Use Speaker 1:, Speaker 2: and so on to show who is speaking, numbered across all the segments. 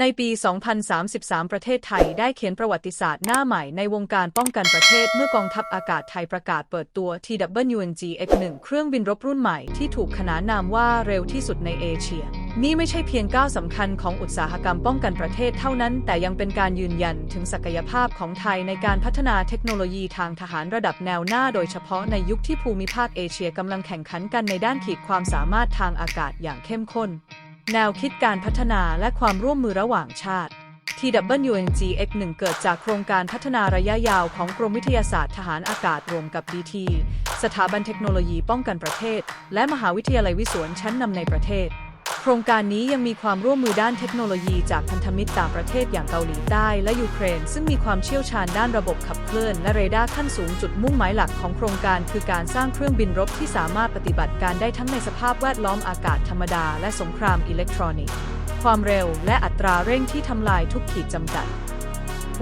Speaker 1: ในปี 2033 ประเทศไทยได้เขียนประวัติศาสตร์หน้าใหม่ในวงการป้องกันประเทศเมื่อกองทัพอากาศไทยประกาศเปิดตัว TWNG X1 เครื่องบินรบรุ่นใหม่ที่ถูกขนานนามว่าเร็วที่สุดในเอเชีย นี่ไม่ใช่เพียงก้าวสำคัญของอุตสาหกรรมป้องกันประเทศเท่านั้น แต่ยังเป็นการยืนยันถึงศักยภาพของไทยในการพัฒนาเทคโนโลยีทางทหารระดับแนวหน้า โดยเฉพาะในยุคที่ภูมิภาคเอเชียกำลังแข่งขันกันในด้านขีดความสามารถทางอากาศอย่างเข้มข้น แนวคิดการพัฒนาและความร่วมมือระหว่างชาติ TWNG X1 เกิดจากโครงการพัฒนาระยะยาวของกรมวิทยาศาสตร์ทหารอากาศรวมกับ DT สถาบันเทคโนโลยีป้องกันประเทศ และมหาวิทยาลัยวิศวลชั้นนำในประเทศ โครงการนี้ยังมีความร่วมมือด้านเทคโนโลยีจากพันธมิตรต่างประเทศอย่างเกาหลีใต้และยูเครน ซึ่งมีความเชี่ยวชาญด้านระบบขับเคลื่อนและเรดาร์ขั้นสูงจุดมุ่งหมายหลักของโครงการคือการสร้างเครื่องบินรบที่สามารถปฏิบัติการได้ทั้งในสภาพแวดล้อมอากาศธรรมดา และสงครามอิเล็กทรอนิกส์ ความเร็วและอัตราเร่งที่ทำลายทุกขีดจำกัด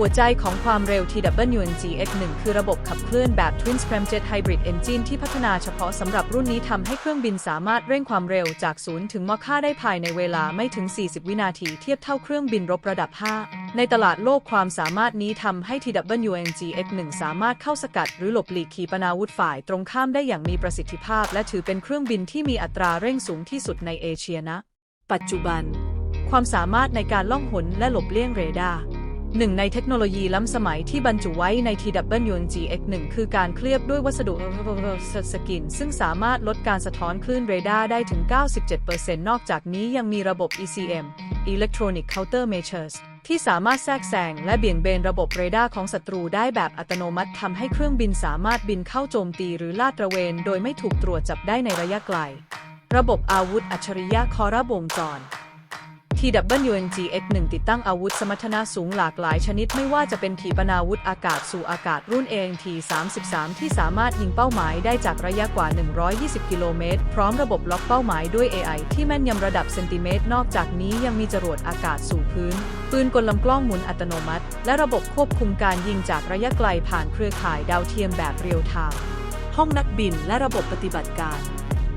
Speaker 1: หัวใจของความเร็ว TWNG X1 คือระบบขับเคลื่อนแบบ Twin Scramjet Hybrid Engine ที่พัฒนาเฉพาะสำหรับรุ่นนี้ทำให้เครื่องบินสามารถเร่งความเร็วจาก0ถึงมอค่าได้ภายในเวลาไม่ถึง 40 วินาทีเทียบเท่าเครื่องบินรบระดับ 5 ในตลาดโลกความสามารถนี้ทำให้ TWNG X1 สามารถเข้าสกัดหรือหลบหลีกขีปนาวุธฝ่ายตรงข้ามได้อย่างมีประสิทธิภาพ และถือเป็นเครื่องบินที่มีอัตราเร่งสูงที่สุดในเอเชียนะ ปัจจุบัน ความสามารถในการล่องหนและหลบเลี่ยงเรดาร์ หนึ่งในเทคโนโลยีล้ำสมัยที่บรรจุไว้ใน TWNG X1 คือการเคลือบด้วยวัสดุสกิน ซึ่งสามารถลดการสะท้อนคลื่นเรดาร์ได้ถึง 97%นอกจากนี้ยังมีระบบ ECM Electronic Countermeasures ที่สามารถแทรกแซงและเบี่ยงเบนระบบเรดาร์ของศัตรูได้แบบอัตโนมัติทำให้เครื่องบินสามารถบินเข้าโจมตีหรือลาดตระเวน โดยไม่ถูกตรวจจับได้ในระยะไกล ระบบอาวุธอัจฉริยะคอระวงจร TWNG X1 ติดตั้งอาวุธสมรรถนะสูงหลากหลายชนิดไม่ว่าจะเป็นขีปนาวุธอากาศสู่อากาศรุ่น ANT 33 ที่สามารถยิงเป้าหมายได้จากระยะกว่า 120 กิโลเมตร พร้อมระบบล็อกเป้าหมายด้วย AI ที่แม่นยำระดับเซนติเมตร นอกจากนี้ยังมีจรวดอากาศสู่พื้น ปืนกลลำกล้องหมุนอัตโนมัติ และระบบควบคุมการยิงจากระยะไกลผ่านเครือข่ายดาวเทียมแบบเรียลไทม์ห้องนักบินและระบบปฏิบัติการ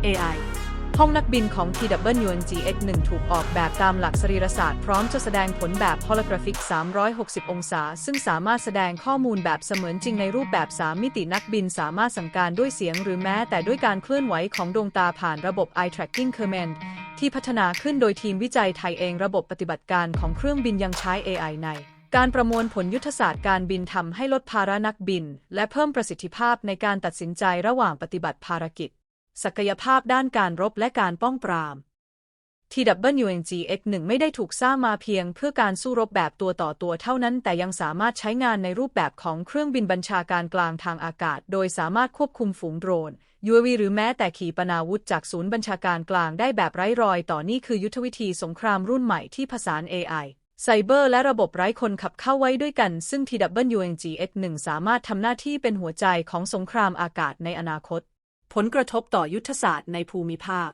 Speaker 1: AI ห้องนักบินของ TWNG X1 ถูกออกแบบตามหลักสรีรศาสตร์พร้อมจะแสดงผลแบบ holographic 360 องศา ซึ่งสามารถแสดงข้อมูลแบบเสมือนจริงในรูปแบบ 3 มิตินักบินสามารถสั่งการด้วยเสียงหรือแม้แต่ด้วยการเคลื่อนไหวของดวงตาผ่านระบบ Eye Tracking Command ที่พัฒนาขึ้นโดยทีมวิจัยไทยเองระบบปฏิบัติการของเครื่องบินยังใช้ AI ในการประมวลผลยุทธศาสตร์การบินทำให้ลดภาระนักบิน และเพิ่มประสิทธิภาพในการตัดสินใจระหว่างปฏิบัติภารกิจ ศักยภาพด้านการรบและการป้องปราม TWNG X1 ไม่ได้ถูกสร้างมาเพียงเพื่อการสู้รบแบบตัวต่อตัวเท่านั้น แต่ยังสามารถใช้งานในรูปแบบของเครื่องบินบัญชาการกลางทางอากาศ โดยสามารถควบคุมฝูงโดรน UAV หรือแม้แต่ขีปนาวุธจากศูนย์บัญชาการกลางได้แบบไร้รอยต่อนี่คือยุทธวิธีสงครามรุ่นใหม่ที่ผสาน AI ไซเบอร์และระบบไร้คนขับเข้าไว้ด้วยกัน ซึ่ง TWNG X1 สามารถทำหน้าที่เป็นหัวใจของสงครามอากาศในอนาคต ผลกระทบต่อยุทธศาสตร์ในภูมิภาค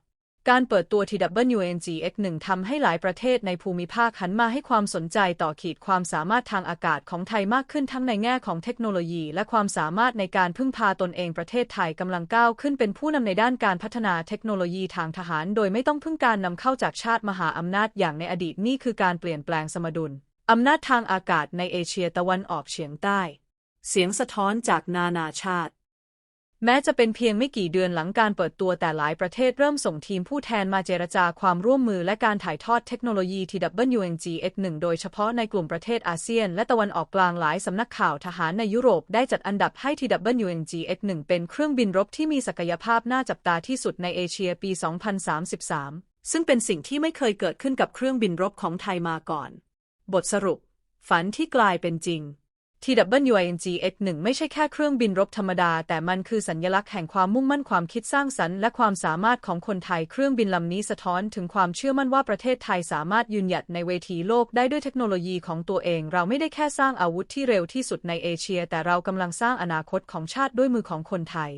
Speaker 1: การเปิดตัว TWNG X1 ทำให้หลายประเทศในภูมิภาคหันมาให้ความสนใจต่อขีดความสามารถทางอากาศของไทยมากขึ้นทั้งในแง่ของเทคโนโลยี และความสามารถในการพึ่งพาตนเองประเทศไทยกำลังก้าวขึ้นเป็นผู้นำในด้านการพัฒนาเทคโนโลยีทางทหาร โดยไม่ต้องพึ่งการนำเข้าจากชาติมหาอำนาจอย่างในอดีตนี่คือการเปลี่ยนแปลงสมดุลอำนาจทางอากาศในเอเชียตะวันออกเฉียงใต้ เสียงสะท้อนจากนานาชาติ แม้จะเป็นเพียงไม่กี่เดือนหลังการเปิดตัวแต่หลายประเทศเริ่มส่งทีมผู้แทนมาเจรจาความร่วมมือและการถ่ายทอดเทคโนโลยี TWNG X1 โดยเฉพาะในกลุ่มประเทศอาเซียน และตะวันออกกลางหลายสำนักข่าวทหารในยุโรปได้จัดอันดับให้ TWNG X1 เป็นเครื่องบินรบที่มีศักยภาพน่าจับตาที่สุดในเอเชียปี 2033 ซึ่งเป็นสิ่งที่ไม่เคยเกิดขึ้นกับเครื่องบินรบของไทยมาก่อน บทสรุป ฝันที่กลายเป็นจริง TWNG X1 ไม่ใช่แค่เครื่องบินรบธรรมดา แต่มันคือสัญลักษณ์แห่งความมุ่งมั่นความคิดสร้างสรรค์และความสามารถของคนไทยเครื่องบินลำนี้สะท้อนถึงความเชื่อมั่นว่าประเทศไทยสามารถยืนหยัดในเวทีโลกได้ด้วยเทคโนโลยีของตัวเอง เราไม่ได้แค่สร้างอาวุธที่เร็วที่สุดในเอเชีย แต่เรากำลังสร้างอนาคตของชาติด้วยมือของคนไทย